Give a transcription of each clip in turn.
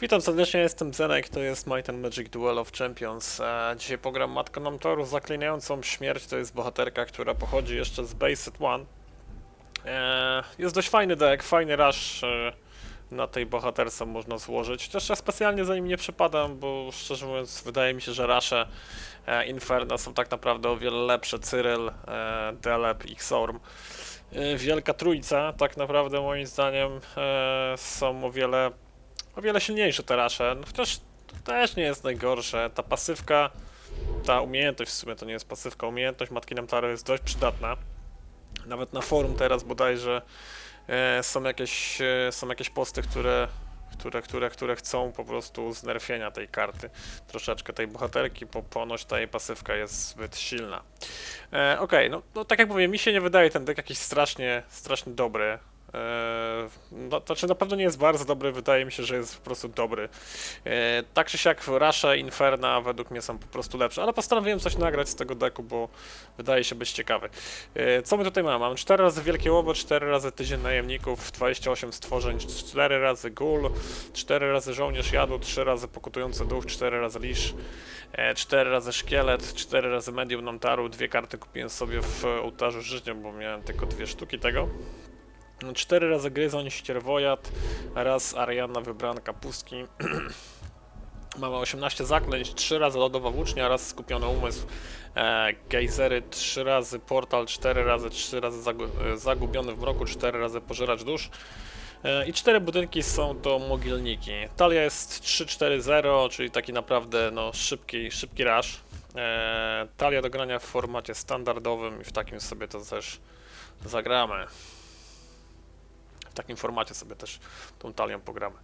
Witam serdecznie, jestem Zenek, to jest Might and Magic Duel of Champions. E, dzisiaj pogram Matką Namtoru zaklinającą śmierć, to jest bohaterka, która pochodzi jeszcze z Base One. E, jest dość fajny deck, fajny rush e, na tej bohaterce można złożyć, chociaż ja specjalnie za nim nie przepadam, bo szczerze mówiąc wydaje mi się, że rusze e, Inferno są tak naprawdę o wiele lepsze, Cyril, Deleb i Xorm. Wielka Trójca, tak naprawdę moim zdaniem są o wiele o wiele silniejsze te rasze, no, chociaż to też nie jest najgorsze. Ta pasywka, ta umiejętność w sumie to nie jest pasywka, umiejętność Matki Namtaru jest dość przydatna. Nawet na forum teraz bodajże e, są jakieś, e, są jakieś posty, które, które, które, które chcą po prostu znerfienia tej karty. Troszeczkę tej bohaterki, bo ponoć ta jej pasywka jest zbyt silna. E, Okej, no, no tak jak mówię, mi się nie wydaje ten deck jakiś strasznie, strasznie dobry. Eee, no, to znaczy na pewno nie jest bardzo dobry, wydaje mi się, że jest po prostu dobry. Eee, tak czy siak Rasha Inferna według mnie są po prostu lepsze, ale postanowiłem coś nagrać z tego deku, bo wydaje się być ciekawy. Eee, co my tutaj mamy? Mamy 4 razy Wielkie Łobo, 4 razy Tydzień Najemników, 28 stworzeń, 4 razy Gul, 4 razy Żołnierz Jadu, 3 razy Pokutujący Duch, 4 razy Lisz, 4 razy Szkielet, 4 razy Medium Namtaru, dwie karty kupiłem sobie w ołtarzu życia, bo miałem tylko dwie sztuki tego. Cztery razy Gryzoń, Ścierwojad, raz Ariana Wybranka Pustki. Mamy 18 zaklęć, 3 razy Lodowa Włócznia, raz Skupiony Umysł, e, Gejzery, 3 razy Portal, 4 razy, 3 razy zagu e, Zagubiony w Mroku, 4 razy Pożeracz Dusz. E, I cztery budynki są to mogilniki. Talia jest 3-4-0, czyli taki naprawdę no, szybki, szybki rush. E, talia do grania w formacie standardowym i w takim sobie to też zagramy takim formacie sobie też tą talią pogramy.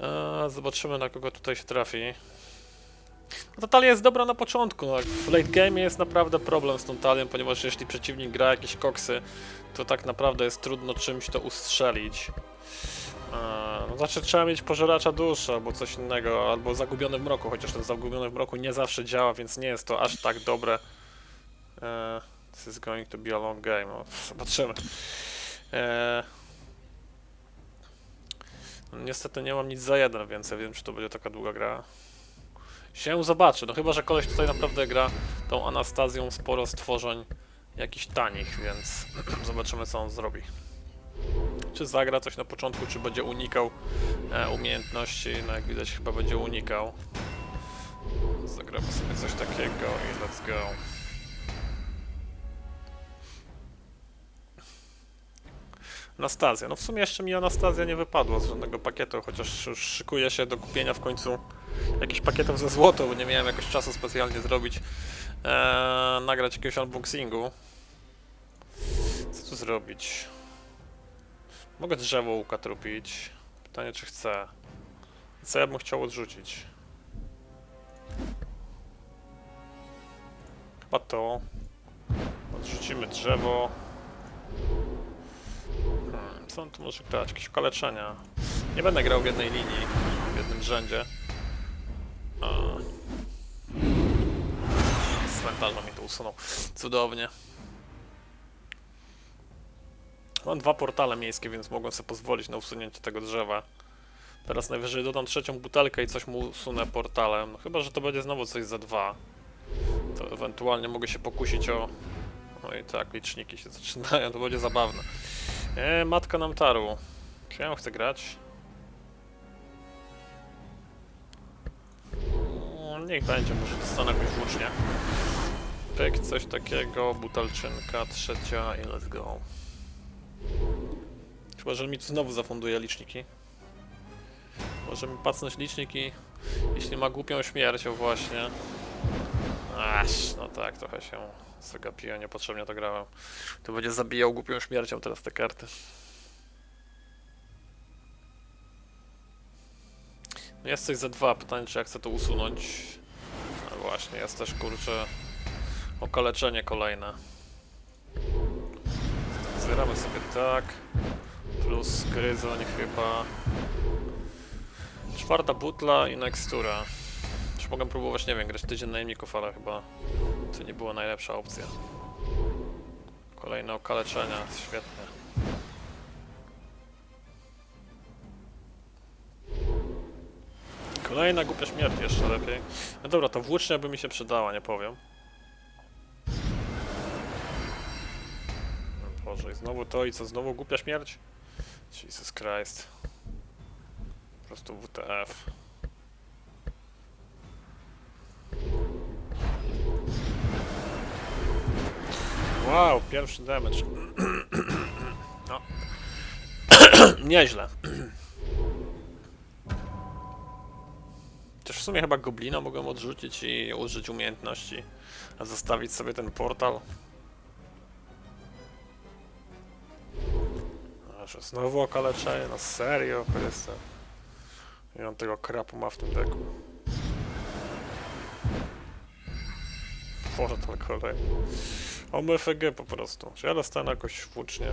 Eee, zobaczymy na kogo tutaj się trafi. No ta talia jest dobra na początku, no, w late game jest naprawdę problem z tą talią, ponieważ jeśli przeciwnik gra jakieś koksy, to tak naprawdę jest trudno czymś to ustrzelić. Eee, no, znaczy trzeba mieć pożeracza duszy albo coś innego, albo zagubiony w mroku, chociaż ten zagubiony w mroku nie zawsze działa, więc nie jest to aż tak dobre. Eee, this is going to be a long game, zobaczymy. Niestety nie mam nic za jeden, więc ja wiem, czy to będzie taka długa gra. Się zobaczy, no chyba, że koleś tutaj naprawdę gra tą Anastazją sporo stworzeń jakichś tanich, więc zobaczymy co on zrobi. Czy zagra coś na początku, czy będzie unikał e, umiejętności, no jak widać chyba będzie unikał. Zagramy sobie coś takiego i let's go. Anastazja. No w sumie jeszcze mi Anastazja nie wypadła z żadnego pakietu, chociaż już szykuję się do kupienia w końcu jakichś pakietów ze złoto, bo nie miałem jakoś czasu specjalnie zrobić, eee, nagrać jakiegoś unboxingu. Co tu zrobić? Mogę drzewo ukatrupić. Pytanie czy chcę. Co ja bym chciał odrzucić? Chyba to. Odrzucimy drzewo. Tu może grać? Jakieś okaleczenia. Nie będę grał w jednej linii, w jednym rzędzie. A. Cmentarza mi to usunął. Cudownie. Mam dwa portale miejskie, więc mogłem sobie pozwolić na usunięcie tego drzewa. Teraz najwyżej dodam trzecią butelkę i coś mu usunę portalem. No, chyba, że to będzie znowu coś za dwa. To ewentualnie mogę się pokusić o... No i tak, liczniki się zaczynają, to będzie zabawne. E, matka Namtaru. Czy ja chcę grać? Niech będzie, może dostanę jakąś włócznię. Pyk, coś takiego, butelczynka, trzecia i let's go. Chyba, że mi tu znowu zafunduje liczniki. Może mi pacnąć liczniki, jeśli ma głupią śmierć, o właśnie. Aż, no tak, trochę się zagapiłem, niepotrzebnie to grałem. To będzie zabijał głupią śmiercią teraz te karty. No Jest coś za dwa, pytanie czy ja chcę to usunąć. No właśnie, jest też kurczę okaleczenie kolejne. Zbieramy sobie tak. Plus gryzoń chyba. Czwarta butla i nextura. Czy mogę próbować, nie wiem, grać tydzień najemników, ale chyba to nie była najlepsza opcja. Kolejne okaleczenia, świetnie. Kolejna głupia śmierć jeszcze lepiej. No dobra, to włócznia by mi się przydała, nie powiem. O Boże, i znowu to i co, znowu głupia śmierć? Jesus Christ. Po prostu WTF. Wow, pierwszy damage. No. Nieźle. Też w sumie chyba goblina mogłem odrzucić i użyć umiejętności, a zostawić sobie ten portal. A że znowu okaleczenie, no serio, Chryste. I on tego krapu ma w tym deku. Portal kolej. On FG po prostu. Czy ja dostanę jakoś włócznie?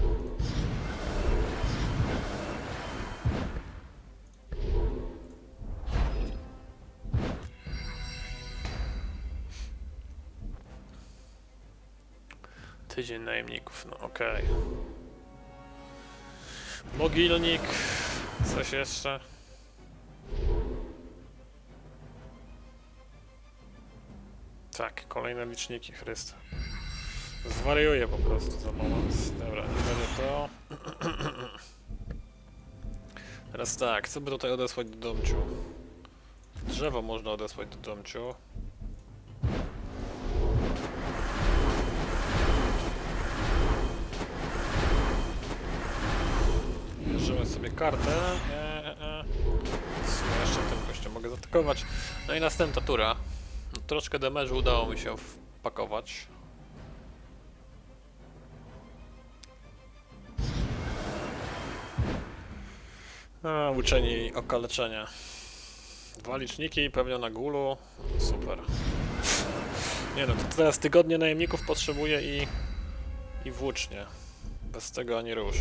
Tydzień najemników, no okej. Mogilnik. Coś jeszcze? Tak, kolejne liczniki, Chryste. Zwariuję po prostu za moment. Dobra, nie będzie to. Teraz tak, co by tutaj odesłać do domciu? Drzewo można odesłać do domciu. Bierzemy sobie kartę. E, e, e. Jeszcze tym gościem mogę zaatakować. No i następna tura. Troszkę damage'u udało mi się wpakować. A, uczeni okaleczenia. Dwa liczniki, pewnie na gulu. Super. Nie no, to teraz tygodnie najemników potrzebuję i... i włócznie. Bez tego ani rusz.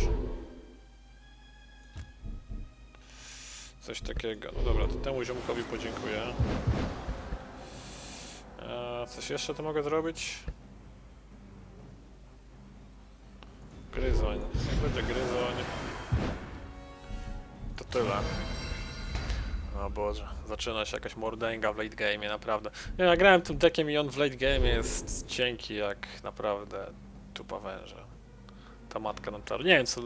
Coś takiego. No dobra, to temu ziomkowi podziękuję. Eee, coś jeszcze to mogę zrobić? Gryzoń. Jak będzie gryzoń? To tyle. O Boże, zaczyna się jakaś mordęga w late game, naprawdę. Ja grałem tym deckiem i on w late game jest cienki jak naprawdę tupa węża. Ta matka naprawdę. Nie wiem, co,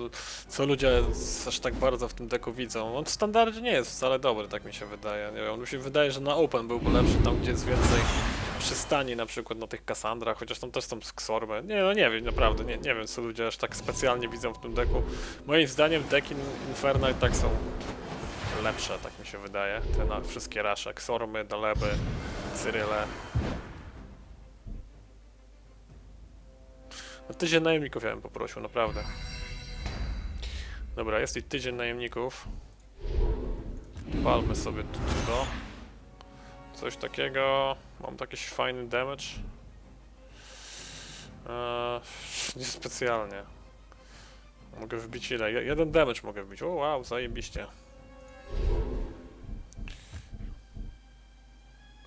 co ludzie aż tak bardzo w tym deku widzą. On w standardzie nie jest wcale dobry, tak mi się wydaje. Nie wiem, mi się wydaje, że na Open byłby lepszy, tam gdzie jest więcej przystani, na przykład na tych Kassandrach, chociaż tam też są sksorby. Nie, no nie wiem, naprawdę, nie, nie wiem, co ludzie aż tak specjalnie widzą w tym deku. Moim zdaniem deki Inferno i tak są lepsze, tak mi się wydaje. Te na wszystkie rasze, Xormy, Daleby, Cyryle. No tydzień najemników ja bym poprosił, naprawdę. Dobra, jest i tydzień najemników. Palmy sobie to. Coś takiego. Mam jakiś fajny damage. Eee, niespecjalnie. Mogę wbić ile? Je- Jeden damage mogę wbić. O wow, zajebiście.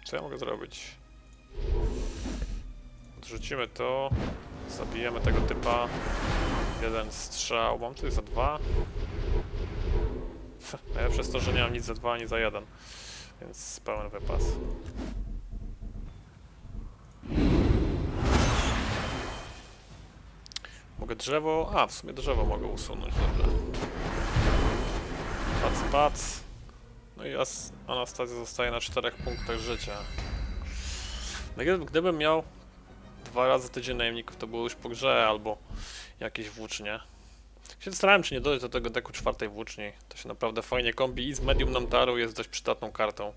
Co ja mogę zrobić? Odrzucimy to. Zabijemy tego typa. Jeden strzał. Mam tutaj za dwa. Ja przez to, że nie mam nic za dwa, ani za jeden. Więc pełen wypas. Mogę drzewo... A, w sumie drzewo mogę usunąć, dobrze. Pac, pac. No i As Anastazja zostaje na czterech punktach życia. No, gdyby- gdybym miał dwa razy tydzień najemników, to było już po grze, albo jakieś włócznie. Się zastanawiam, czy nie dodać do tego deku czwartej włóczni. To się naprawdę fajnie kombi i z Medium Namtaru jest dość przydatną kartą.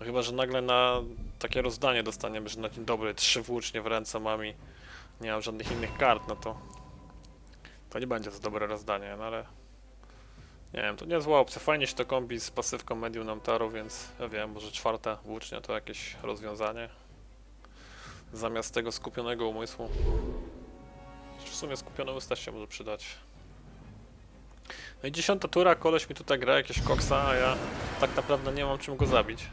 No chyba, że nagle na takie rozdanie dostaniemy, że na dzień dobry trzy włócznie w ręce mam i nie mam żadnych innych kart, no to to nie będzie za dobre rozdanie, no ale nie wiem, to niezła opcja. Fajnie się to kombi z pasywką Medium Namtaru, więc ja wiem, może czwarta włócznia to jakieś rozwiązanie. Zamiast tego skupionego umysłu. W sumie skupiony też się może przydać. No i dziesiąta tura, koleś mi tutaj gra jakieś koksa, a ja tak naprawdę nie mam czym go zabić.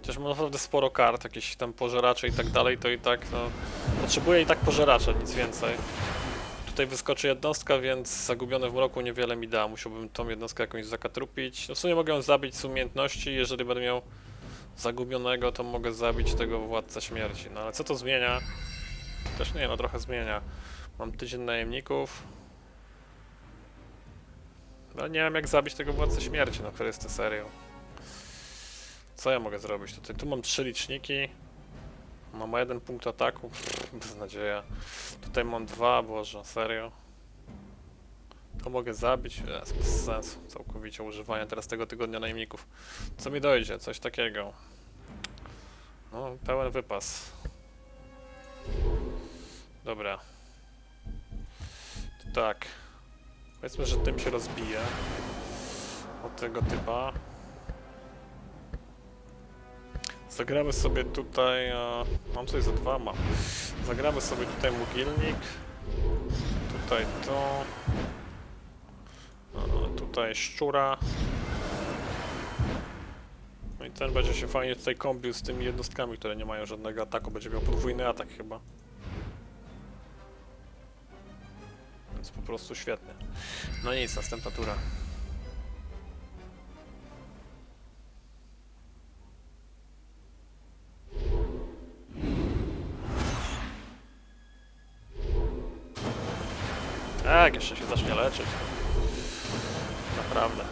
Chociaż mam naprawdę sporo kart, jakieś tam pożeracze i tak dalej, to i tak, no... Potrzebuję i tak pożeracza, nic więcej. tutaj wyskoczy jednostka, więc zagubione w mroku niewiele mi da. Musiałbym tą jednostkę jakąś zakatrupić. No w sumie mogę ją zabić z umiejętności, jeżeli będę miał zagubionego, to mogę zabić tego władcę śmierci. No ale co to zmienia? Też nie, no trochę zmienia. Mam tydzień najemników. No nie wiem jak zabić tego władcę śmierci, no Chryste, serio. Co ja mogę zrobić tutaj? Tu mam trzy liczniki. Mam jeden punkt ataku. Pff, beznadzieja. Tutaj mam dwa, boże, serio. To mogę zabić? Jest bez sensu. Całkowicie używania teraz tego tygodnia najemników. Co mi dojdzie? Coś takiego. No, pełen wypas. Dobra. To tak. Powiedzmy, że tym się rozbije. Od tego typa. Zagramy sobie tutaj. Mam coś za dwa, mam. Zagramy sobie tutaj mogilnik. Tutaj to. Tutaj szczura. No i ten będzie się fajnie tutaj kombił z tymi jednostkami, które nie mają żadnego ataku. Będzie miał podwójny atak chyba. Więc po prostu świetnie. No nic, następna tura. Tak, jeszcze się zacznie leczyć. Naprawdę.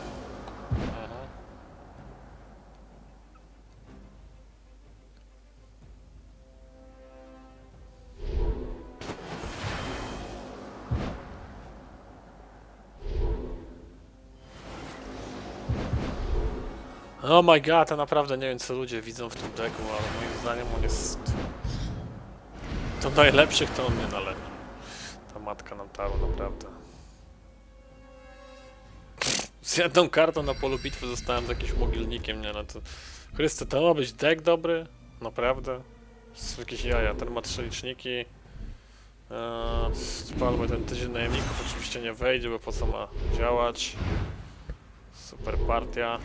Oh my god, ja naprawdę nie wiem co ludzie widzą w tym deku, ale moim zdaniem on jest... Do najlepszych to on nie należy. Ta matka nam taru, naprawdę. Z jedną kartą na polu bitwy zostałem z jakimś mogilnikiem, nie no to... Chryste, to ma być deck dobry? Naprawdę? Z jakieś jaja, ten ma trzy liczniki. Eee, spalmy ten tydzień najemników, oczywiście nie wejdzie, bo po co ma działać. Super partia.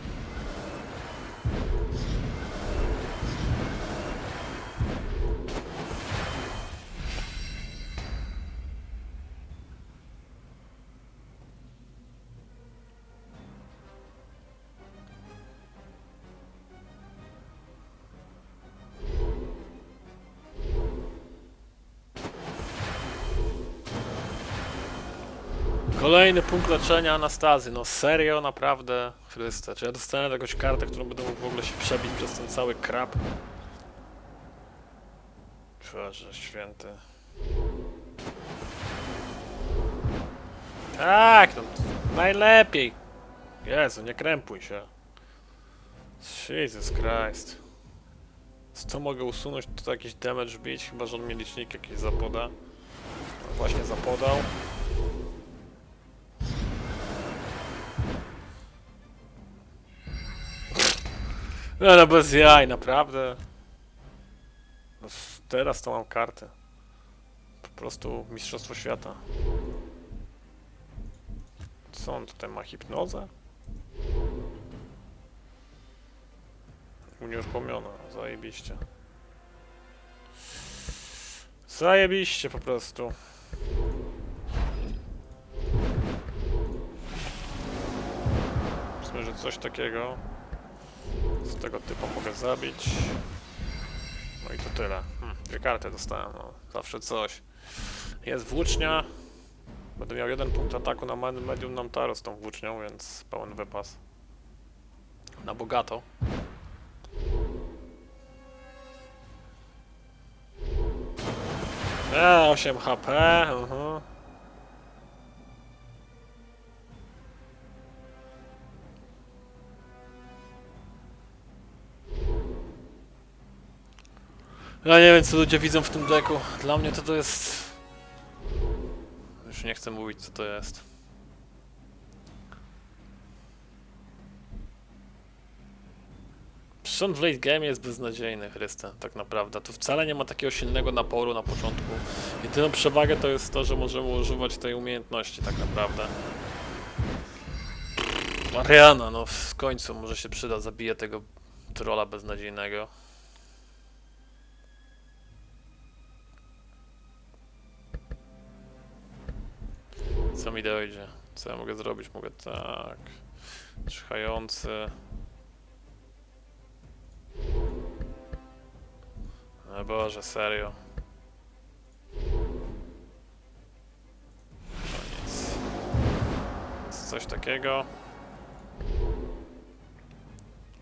Kolejny punkt leczenia Anastazy. No serio, naprawdę. Chryste, czy ja dostanę jakąś kartę, którą będę mógł w ogóle się przebić przez ten cały krab? Boże święty. Tak, no najlepiej. Jezu, nie krępuj się. Jesus Christ. Co mogę usunąć? To jakiś damage bić, chyba że on mi licznik jakiś zapoda. No właśnie zapodał. No, no bez jaj, naprawdę. No, teraz to mam kartę. Po prostu Mistrzostwo Świata. Co on tutaj ma? Hipnozę? Unieruchomiona, zajebiście. Zajebiście po prostu. Myślę, że coś takiego z tego typu mogę zabić. No i to tyle. Hmm, dwie karty dostałem, no. Zawsze coś. Jest włócznia. Będę miał jeden punkt ataku na med- medium Namtaro z tą włócznią, więc pełen wypas. Na bogato. Eee, 8 HP. mhm. Ja nie wiem co ludzie widzą w tym deku. Dla mnie to to jest... Już nie chcę mówić co to jest. Przyrząd w late game jest beznadziejny, Chryste, tak naprawdę. Tu wcale nie ma takiego silnego naporu na początku. Jedyną przewagę to jest to, że możemy używać tej umiejętności, tak naprawdę. Mariana, no w końcu może się przyda, zabije tego trolla beznadziejnego. Co mi dojdzie? Co ja mogę zrobić? Mogę tak. Czyhający. O Boże, serio. No nic. Jest Coś takiego.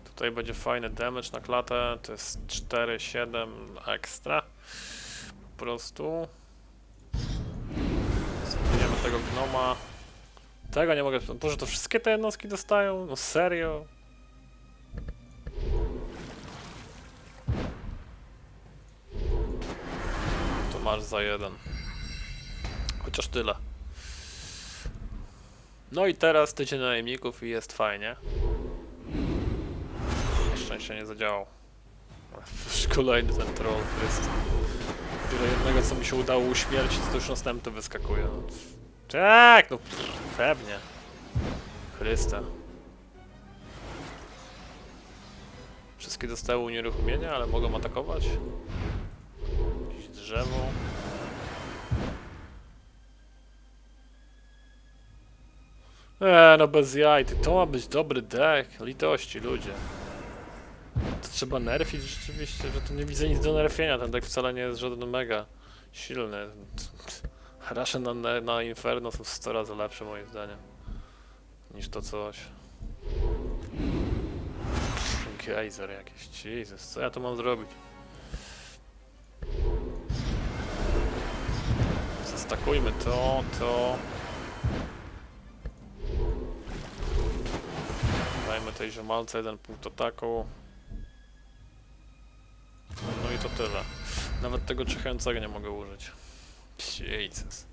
Tutaj będzie fajny damage na klatę. To jest 4-7 ekstra. Po prostu. Tego gnoma. Tego nie mogę. Boże, to wszystkie te jednostki dostają? No serio? To masz za jeden. Chociaż tyle. No i teraz tydzień najemników i jest fajnie. Na szczęście nie zadziałał. Kolejny ten troll, Chryst. Tyle jednego, co mi się udało uśmiercić, to już następny wyskakuje. Tak, no pff, pewnie. Chrysta. Wszystkie dostały unieruchomienia, ale mogą atakować. Jakieś drzewo. Eee, no bez jaj, ty, to ma być dobry deck. Litości, ludzie. To trzeba nerfić rzeczywiście, że tu nie widzę nic do nerfienia. Ten deck wcale nie jest żaden mega silny. Rasze na, na, Inferno są 100 razy lepsze moim zdaniem. Niż to coś. Gejzer jakiś, Jesus, co ja tu mam zrobić? Zastakujmy to, to. Dajmy tej ziomalce jeden punkt ataku. No i to tyle. Nawet tego czyhającego nie mogę użyć. Jesus.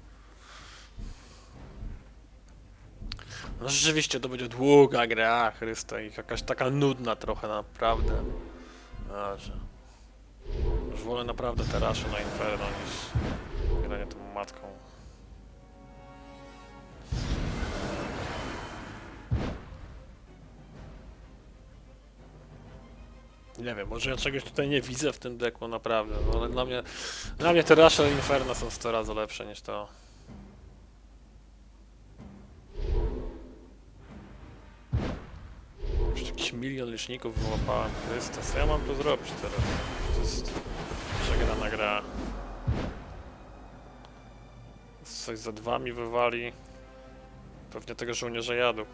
No rzeczywiście to będzie długa gra, Chrysta, i jakaś taka nudna trochę, naprawdę. Dobrze. Już wolę naprawdę te rasze na Inferno niż granie tą matką. Nie wiem, może ja czegoś tutaj nie widzę w tym deku, naprawdę, no ale dla mnie, dla mnie te Rush Inferno są 100 razy lepsze niż to. Już jakiś milion liczników wyłapałem, Chryste, co ja mam tu zrobić teraz? To jest przegrana gra. Coś za dwa mi wywali. Pewnie tego żołnierza jadu.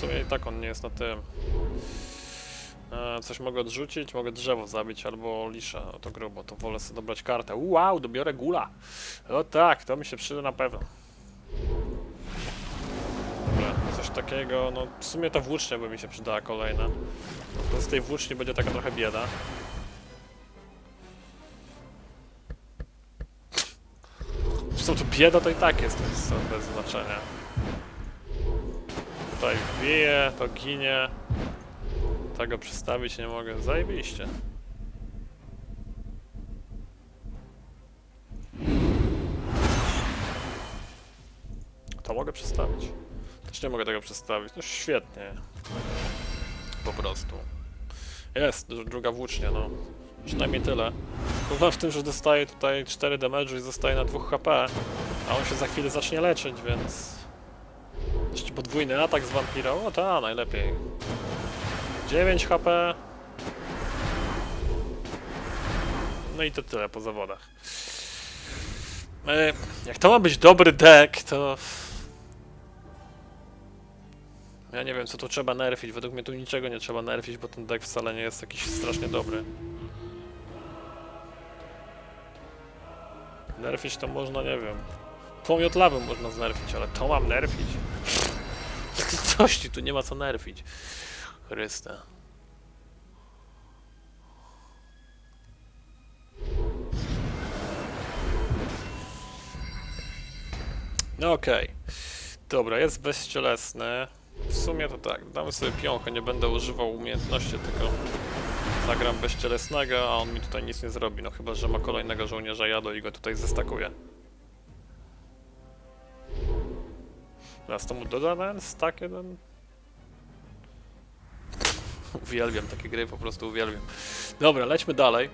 Sumie i tak on nie jest na tym. E, coś mogę odrzucić, mogę drzewo zabić albo lisza. No to grubo, to wolę sobie dobrać kartę. Wow, dobiorę gula. O tak, to mi się przyda na pewno. Dobra, coś takiego, no w sumie ta włócznia by mi się przydała kolejna. To z tej włóczni będzie taka trochę bieda. Zresztą to bieda to i tak jest, to bez znaczenia. Tutaj wbije, to ginie. Tego przestawić nie mogę. Zajebiście. To mogę przestawić. Też nie mogę tego przestawić. No świetnie. Po prostu. Jest, dru- druga włócznia, no. Przynajmniej tyle. Problem w tym, że dostaje tutaj 4 damage'u i zostaje na 2 HP, a on się za chwilę zacznie leczyć, więc... Jeszcze podwójny atak z wampira. O ta, najlepiej. 9 HP. No i to tyle po zawodach. E, jak to ma być dobry deck, to... Ja nie wiem, co tu trzeba nerfić. Według mnie tu niczego nie trzeba nerfić, bo ten deck wcale nie jest jakiś strasznie dobry. Nerfić to można, nie wiem. Pomiot lawy można znerfić, ale to mam nerfić? Litości, tu nie ma co nerfić. Chryste. No okej. Dobra, jest bezcielesny. W sumie to tak, damy sobie pionkę, nie będę używał umiejętności, tylko zagram bezcielesnego, a on mi tutaj nic nie zrobi, no chyba, że ma kolejnego żołnierza jadu i go tutaj zestakuje. Teraz to mu doda ten stack jeden? Uwielbiam takie gry, po prostu uwielbiam. Dobra, lećmy dalej.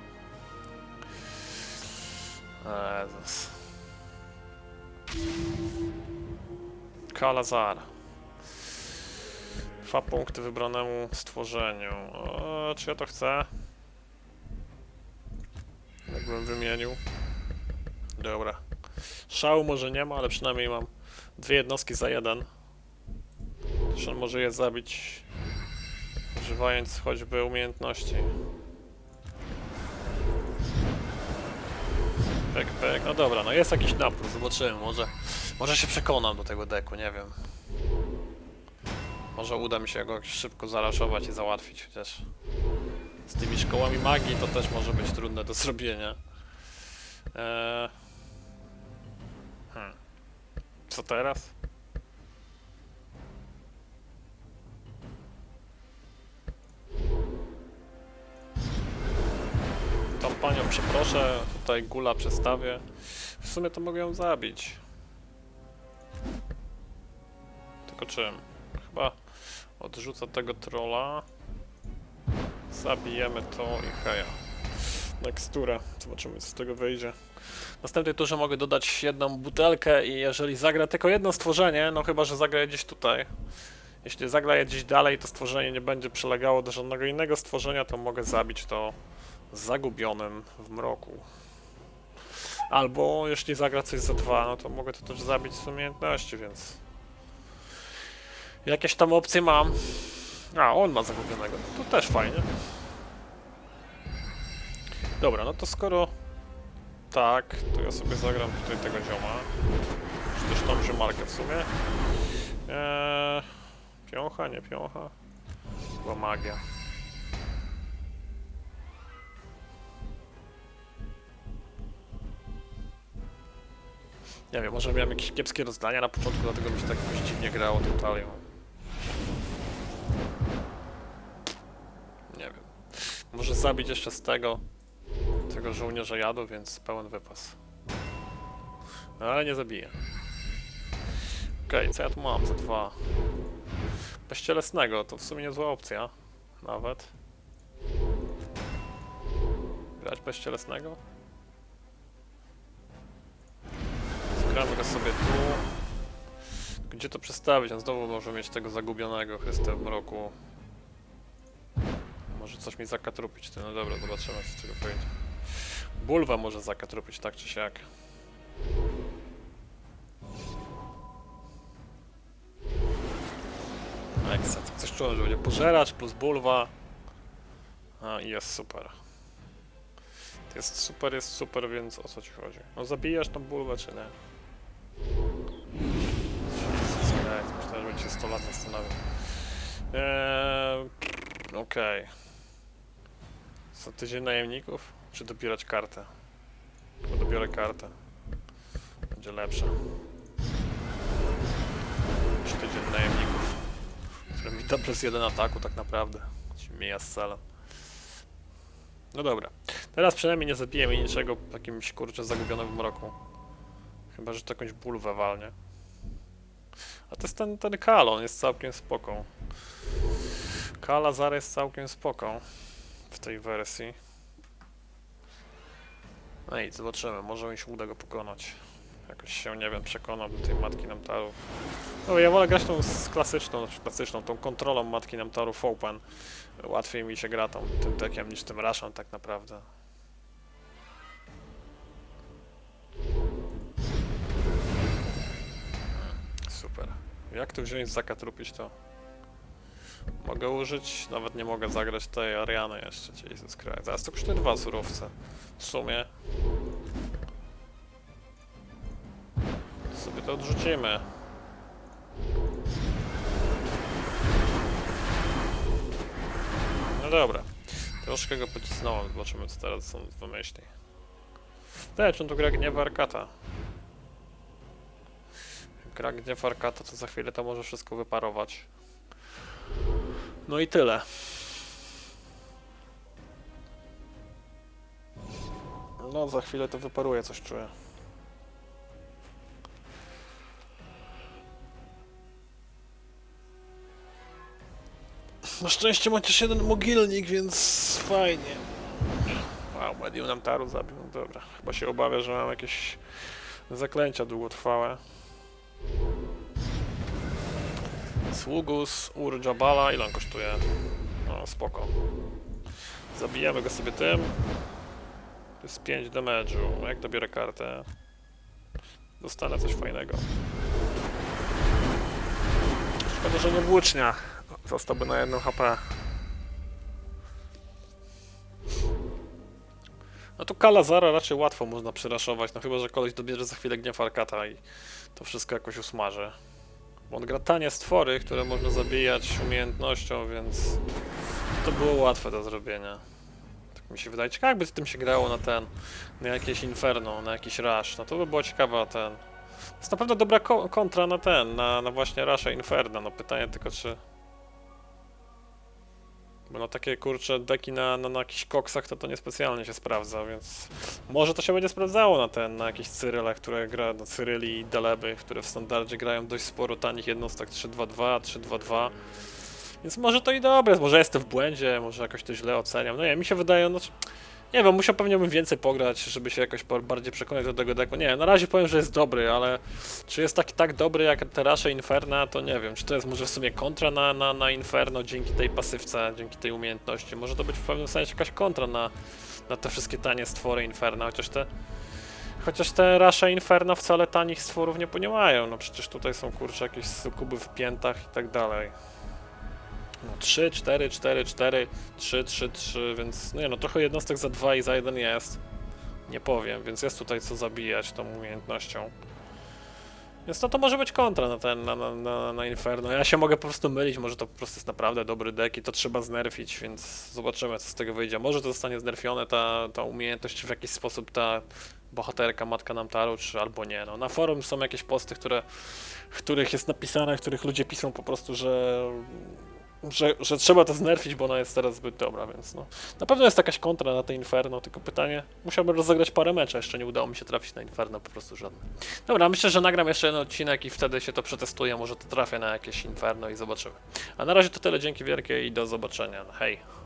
Jezus. Kalazar. Dwa punkty wybranemu stworzeniu. O, czy ja to chcę? Jakbym wymienił. Dobra. Szału może nie ma, ale przynajmniej mam dwie jednostki za jeden. On może je zabić, używając choćby umiejętności. Pek, pek. No dobra, no jest jakiś napór, zobaczymy. Może, może się przekonam do tego deku, nie wiem. Może uda mi się go szybko zaraszować i załatwić, chociaż z tymi szkołami magii to też może być trudne do zrobienia. Eee... Hmm. Co teraz? Tą panią przeproszę, tutaj gula przestawię. W sumie to mogę ją zabić. Tylko czym? Chyba odrzucę tego trolla. Zabijemy to i heja. Teksturę. Zobaczymy co z tego wyjdzie. W następnej turze mogę dodać jedną butelkę i jeżeli zagra tylko jedno stworzenie, no chyba, że zagra gdzieś tutaj. Jeśli zagra gdzieś dalej, to stworzenie nie będzie przylegało do żadnego innego stworzenia, to mogę zabić to zagubionym w mroku. Albo jeśli zagra coś za dwa, no to mogę to też zabić z umiejętności, więc... Jakieś tam opcje mam. A, on ma zagubionego. To też fajnie. Dobra, no to skoro tak, to ja sobie zagram tutaj tego zioma. Czy też tą ziomarkę w sumie. Eee, piącha, nie piącha. Była magia. Nie wiem, może miałem jakieś kiepskie rozdania na początku, dlatego mi się tak jakoś dziwnie grało tym talią. Nie wiem. Może zabić jeszcze z tego tego żołnierza jadu, więc pełen wypas. No, ale nie zabiję. Okej, co ja tu mam za dwa? Bezcielesnego, to w sumie niezła opcja. Nawet. Grać bezcielesnego? Zgramy go sobie tu. Gdzie to przestawić? On znowu może mieć tego zagubionego Chryste w mroku. Może coś mi zakatrupić, no dobra, zobaczymy co z tego wyjdzie. Bulwa może zakatrupić tak czy siak. Exit. Coś czułem, że będzie pożeracz plus bulwa. A i jest super. Jest super, jest super, więc o co ci chodzi? No zabijasz tą bulwę czy nie? Christ, myślałem, że będzie się 100 lat zastanawiał. Eee, Okej. Co tydzień najemników? Czy dobierać kartę? Chyba dobiorę kartę. Będzie lepsze. Niż tydzień najemników. Mi da plus jeden ataku tak naprawdę. Się mija z. No dobra. Teraz przynajmniej nie zabiję mi niczego jakimś kurczę zagubionym w mroku. Chyba, że to jakąś bulwę walnie. A to jest ten, ten Kalon, jest całkiem spoko. Kalazar jest całkiem spoko w tej wersji. No i zobaczymy, może mi się uda go pokonać. Jakoś się, nie wiem, przekonam do tej Matki Namtaru. No ja wolę grać tą z klasyczną, znaczy klasyczną, tą kontrolą Matki Namtaru Open. Łatwiej mi się gra tą, tym dekiem niż tym Rush'em tak naprawdę. Super. Jak to wziąć zakatrupić to? Mogę użyć, nawet nie mogę zagrać tej Ariany jeszcze, Jesus Christ. Zaraz to kosztuje dwa surowce. W sumie. To odrzucimy. No dobra. Troszkę go pocisnąłem, zobaczymy co teraz są wymyśli. Tak, czy on to gra gniewa Arkata? Gra gniew Arkata, to za chwilę to może wszystko wyparować. No i tyle. No, za chwilę to wyparuje, coś czuję. Na szczęście ma też jeden mogilnik, więc fajnie. Wow, medium nam taru zabił, no dobra. Chyba się obawia, że mam jakieś zaklęcia długotrwałe. Sługus, Ur Jabala, ile on kosztuje? No, spoko. Zabijemy go sobie tym. To jest 5 damage'u. Jak dobiorę kartę? Dostanę coś fajnego. Szkoda, że nie włócznia. Zostałby na jedną HP. No tu Kalazara raczej łatwo można przyraszować, no chyba, że koleś dobierze za chwilę gniew Arkata i to wszystko jakoś usmaży. Bo on gra tanie stwory, które można zabijać umiejętnością, więc to było łatwe do zrobienia. Tak mi się wydaje. Ciekawe jakby z tym się grało na ten, na jakieś Inferno, na jakiś Rush, no to by było ciekawe ten. To jest naprawdę dobra ko kontra na ten, na, na właśnie Rusha Inferno, no pytanie tylko czy... Bo na takie kurcze deki na, na, na jakichś koksach to to niespecjalnie się sprawdza, więc może to się będzie sprawdzało na ten, na jakichś Cyrylach, które gra, no Cyryli i Deleby, które w standardzie grają dość sporo tanich jednostek 3-2-2, 3-2-2. Więc może to i dobre, może jestem w błędzie, może jakoś to źle oceniam. No nie, mi się wydaje, no nie wiem, musiał pewnie bym więcej pograć, żeby się jakoś bardziej przekonać do tego deku. Nie, na razie powiem, że jest dobry, ale czy jest taki tak dobry jak te Rasze Inferna, to nie wiem. Czy to jest może w sumie kontra na, na, na Inferno dzięki tej pasywce, dzięki tej umiejętności. Może to być w pewnym sensie jakaś kontra na, na te wszystkie tanie stwory Inferna, chociaż te Chociaż te Rasze Inferno wcale tanich stworów nie, nie mają, no przecież tutaj są kurczę jakieś sukuby w piętach i tak dalej. No 3, 4, 4, 4, 3, 3, 3, więc no nie no, trochę jednostek za 2 i za 1 jest. Nie powiem, więc jest tutaj co zabijać tą umiejętnością. Więc no to może być kontra na ten, na, na, na, na Inferno. Ja się mogę po prostu mylić, może to po prostu jest naprawdę dobry deck i to trzeba znerfić, więc zobaczymy co z tego wyjdzie. Może to zostanie znerfione, ta, ta umiejętność, w jakiś sposób ta bohaterka, matka Namtaru, czy albo nie. No, na forum są jakieś posty, które, których jest napisane, w których ludzie piszą po prostu, że że, że trzeba to znerfić, bo ona jest teraz zbyt dobra, więc no. Na pewno jest jakaś kontra na te Inferno, tylko pytanie, musiałbym rozegrać parę meczy, jeszcze nie udało mi się trafić na Inferno, po prostu żadne. Dobra, myślę, że nagram jeszcze jeden odcinek i wtedy się to przetestuję, może to trafię na jakieś Inferno i zobaczymy. A na razie to tyle, dzięki wielkie i do zobaczenia, hej!